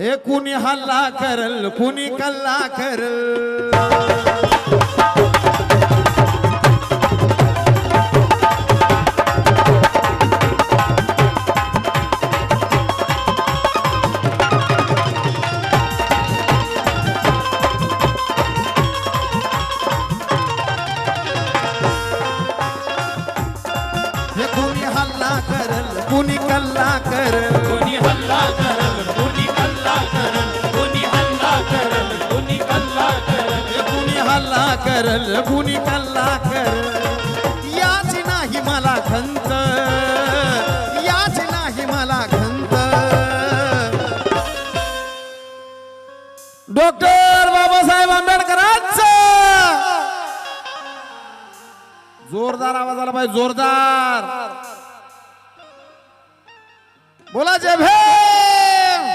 हे कुणी हल्ला करल कुणी कल्ला करल? कुणी हल्ला करल कुणी कल्ला करल? कुणी हल्ला करल? करल कुणी कल्ला करल याच नाही मला खंत. याच नाही मला खंत. डॉक्टर बाबासाहेब आंबेडकरांच. जोरदार आवाज आला पाहिजे जोरदार. बोला जय भीम.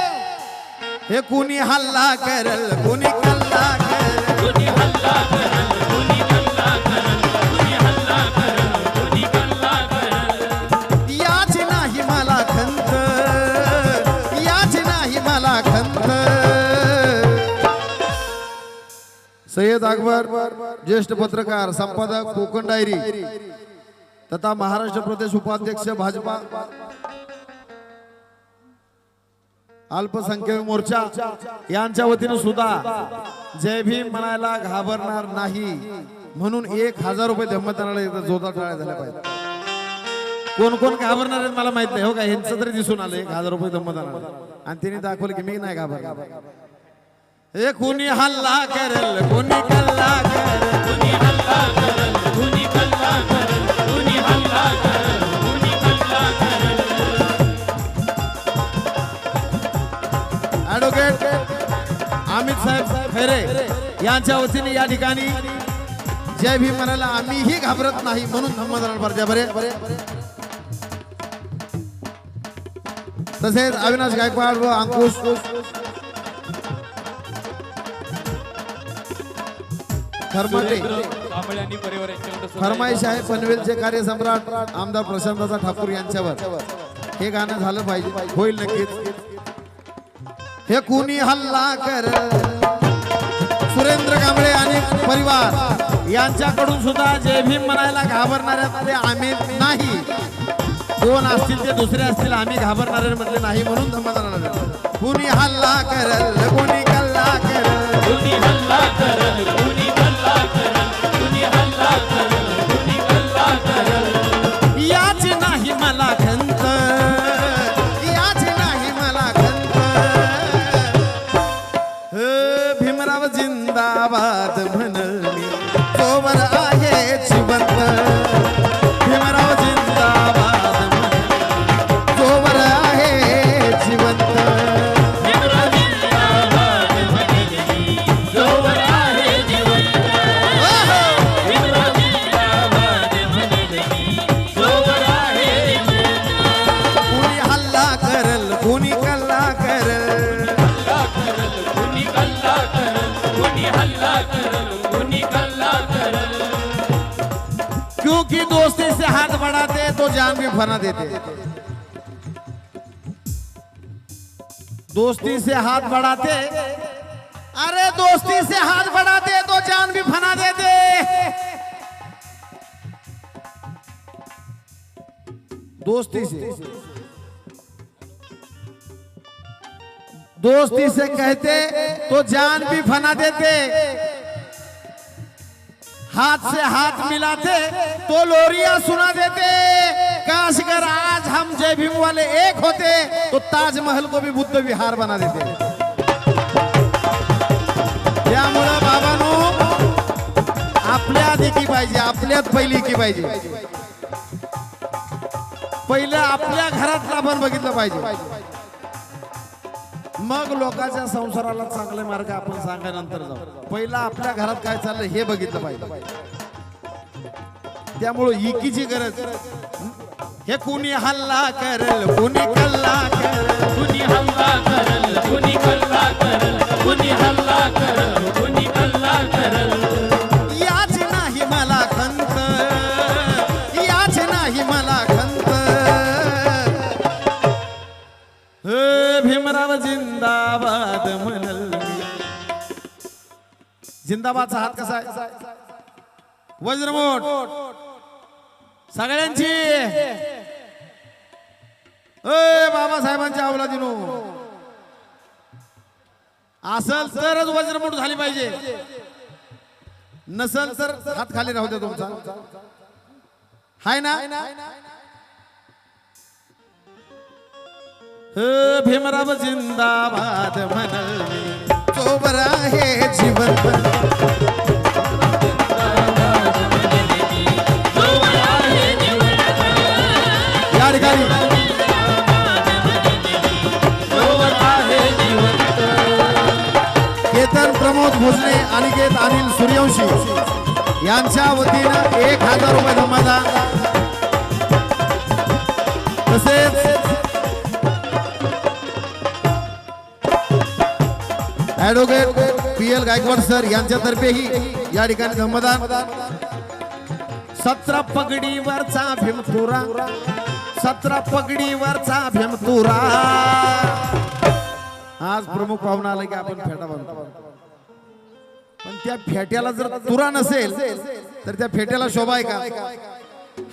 हे कुणी हल्ला करल कुणी सय्यद अकबर ज्येष्ठ पत्रकार संपादक कोकण डायरी तथा महाराष्ट्र प्रदेश उपाध्यक्ष भाजपा. अल्पसंख्याक मोर्चा यांच्या वतीनं सुद्धा जय भीम म्हणायला घाबरणार नाही म्हणून एक हजार रुपये धम्मतनाला जोरदार टाळ्या झाल्या पाहिजे कोण कोण घाबरणार आहेत मला माहीत नाही. हो का? ह्यांचं तरी दिसून आलं. एक हजार रुपये धम्मतनाला. आणि तिने दाखवलं की मी नाही घाबरणार. हे कोणी हल्ला करेल? कोणी कल्ला करेल? कोणी हल्ला करेल? अमित साहेब खैरे यांच्या वतीने या ठिकाणी जय भीम म्हणायला आम्हीही घाबरत नाही म्हणून धम्मदान बरजा बरे. तसेच अविनाश गायकवाड व अंकुश. खरमाटे फरमाईश आहे पनवेलचे कार्यसम्राट आमदार प्रशांताचा ठाकूर यांच्यावर. हे गाणं झालं पाहिजे. होईल नक्कीच. हे कुणी हल्ला कर? सुरेंद्र कांबळे आणि परिवार यांच्याकडून सुद्धा जय भीम म्हणायला घाबरणाऱ्यामध्ये आम्ही नाही. दोन असतील ते दुसरे असतील आम्ही घाबरणाऱ्यांमधले नाही म्हणून धम्मदानाला कुणी हल्ला करल कोणी कल्ला करल? कुणी हल्ला करल कुणी जिंदाबाद म्हणली तोवर आहे जिवंत भीमराव जिंदाबाद जोवर आहे जिवंत. जोवर. कुणी हल्ला करल कुणी कल्ला दोस्ती से हाथ बढ़ाते तो जान भी फना देते दोस्ती से हाथ बढ़ाते अरे दोस्ती से हाथ बढ़ाते तो जान भी फना देते दोस्ती से। दोस्ती से कहते तो जान भी फना देते हाथ से हाथ मिलाते तो लोरिया सुना देते। काश अगर आज हम जय भीम वाले एक होते तो ताजमहल को भी बुद्ध विहार बना देते। त्यामुळं बाबानो आपल्या आधी की पाहिजे आपल्यात पहिली की पाहिजे। पहिलं आपल्या घरातलं आपण बघितलं पाहिजे। मग लोकांच्या संसाराला चांगले मार्ग आपण सांगायनंतर जाऊ। पहिला आपल्या घरात काय चाललंय हे बघितलं पाहिजे. त्यामुळं इकीची गरज. हे कुणी हल्ला करल कुणी कल्ला करल. कुणी हल्ला करल कुणी हल्ला करल. कुणी हल्ला करल कुणी हल्ला करल. याच नाही मला खंत. याच नाही मला खंत. भीमराव जिंदा जिंदाबाद म्हणल. जिंदाबादचा हात कसा आहे? वज्रमोठ सगळ्यांची. ए बाबासाहेबांच्या अवलादीनो असल तरच वज्रमोठ झाली पाहिजे. नसल तर हात खाली राहू द्या तुमचा. हाय ना? भीमराव जिंदाबाद म्हणल. सरोवर आहे जीवन. केतन प्रमोद भोसले अनिकेत अनिल सूर्यवंशी यांच्या वतीनं एक हजार रुपये धमादा. तसेच advocate P L Gaikwad sir यांच्यातर्फेही या ठिकाणी धम्मदान सतरा पगडीवरचा भीमतुरा सतरा पगडीवरचा भीमतुरा आज प्रमुख पाहुणा आला की आपण फेटा बांधतो पण त्या फेट्याला जर तुरा नसेल तर त्या फेट्याला शोभा आहे का?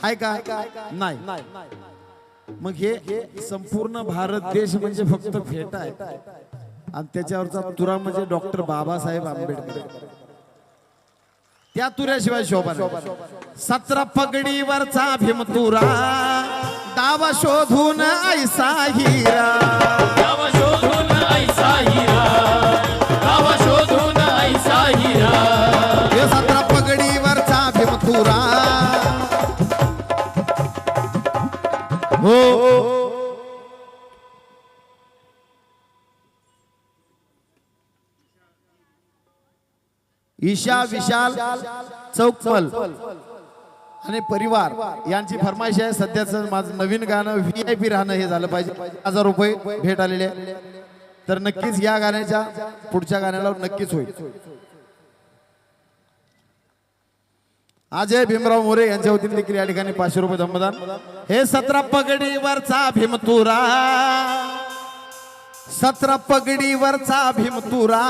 आहे का? नाही. मग हे संपूर्ण भारत देश म्हणजे फक्त फेटा आहे. आणि त्याच्यावरचा तुरा म्हणजे डॉक्टर बाबासाहेब आंबेडकर. त्या तुऱ्याशिवाय शोभा. सतरा पगडीवरचा भीमतुरा डावा शोधून ऐसा हिरा. गावा शोधून ऐसा हिरा. गावा शोधून ऐसा हिरा. सतरा पगडीवरचा भीमतुरा हो. ईशा विशाल चौकमल आणि परिवार यांची फरमाईश आहे. सध्याचं माझं नवीन गाणं व्ही आय पी राहणं हे झालं पाहिजे. हजार रुपये भेट आलेले आहे. तर नक्कीच या गाण्याच्या पुढच्या गाण्याला नक्कीच होईल. अजय भीमराव मोरे यांच्या वतीने देखील या ठिकाणी पाचशे रुपये धम्मदान. हे सतरा पगडीवरचा भीमतुरा. सतरा पगडीवरचा भीमतुरा.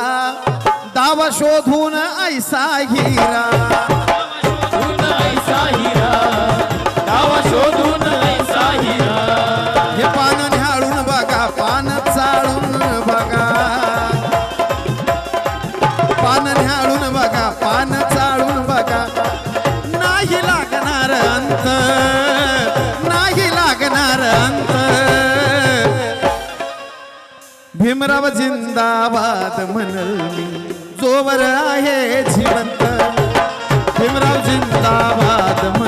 दावा शोधून ऐसा हिरा. शोधून ऐसा हिरा गावा शोधून ऐसा हिरा हे पान न्याळून बघा पान चाळून बघा. पान न्याळून बघा पान चाळून बघा. नाही लागणार अंत नाही लागणार अंत. भीमराव जिंदाबाद म्हणल मी. जोवर आहे जिवंत. भीमराव जिंदाबाद.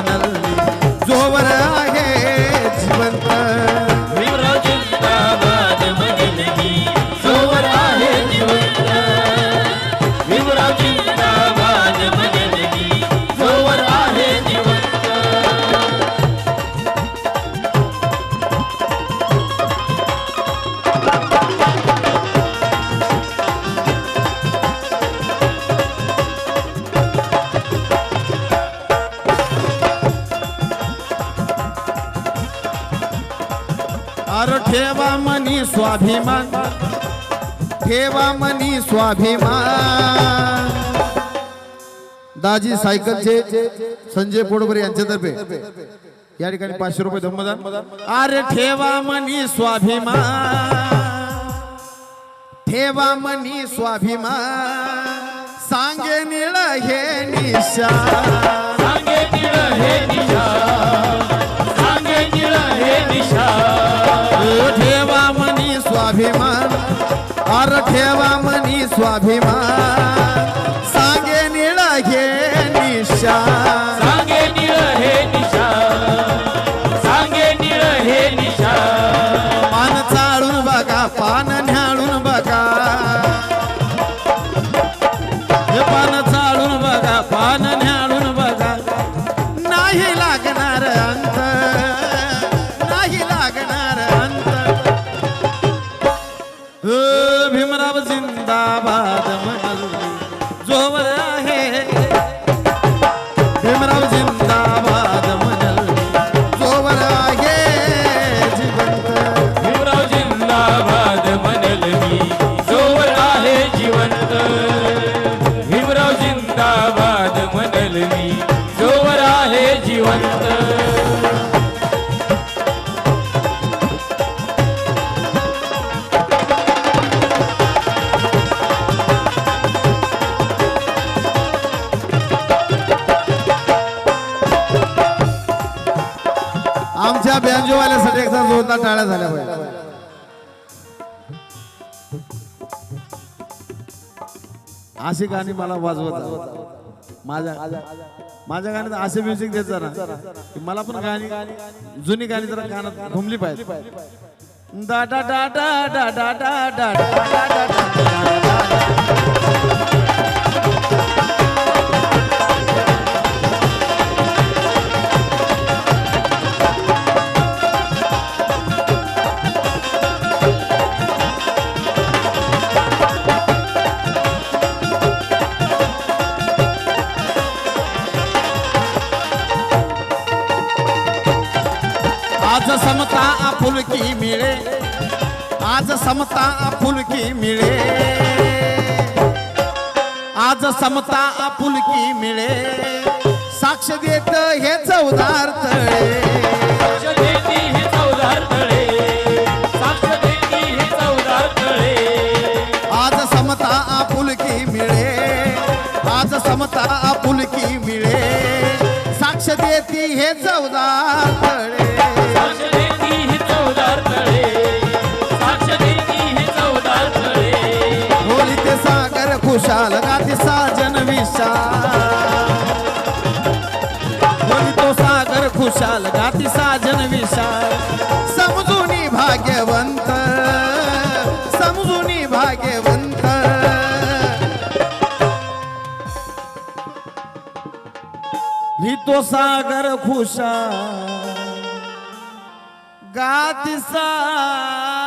ठेवा मनी स्वाभिमान. ठेवा मनी स्वाभिमान. दाजी सायकलचे संजय पोडकर यांच्यातर्फे. या ठिकाणी पाचशे रुपये धम्मदान. अरे ठेवा मनी स्वाभिमान. ठेवा मनी स्वाभिमान. सांगे निळ हे निशा सांगे निळ हे निशा सांगे निळ हे निशा स्वाभिमान. अर ठेवा मनी स्वाभिमान. बँजोवाल्यासाठी एकदा जोरदार टाळ्या झाल्या पाहिजे अशी गाणी मला वाजवत माझ्या माझ्या गाण्यात असे म्युझिक देत जरा मला पण गाणी जुनी गाणी जरा कानात घुमली पाहिजे डा डा डा डा डा डा डा आज समता आपुलकी मिळे. आज समता आपुलकी मिळे. आज समता आपुलकी मिळे. साक्ष देत हे चौदार तळे. आज समता आपुलकी मिळे. आज समता आपुलकी मिळे. साक्ष देती हे चौदार तळे. खुशाल गाती साजन विशाल। तो सागर खुशाल गाती साजन विशाल। समजुनी भाग्यवंत समजुनी भाग्यवंत। भी तो सागर खुशाल, गाती विशाल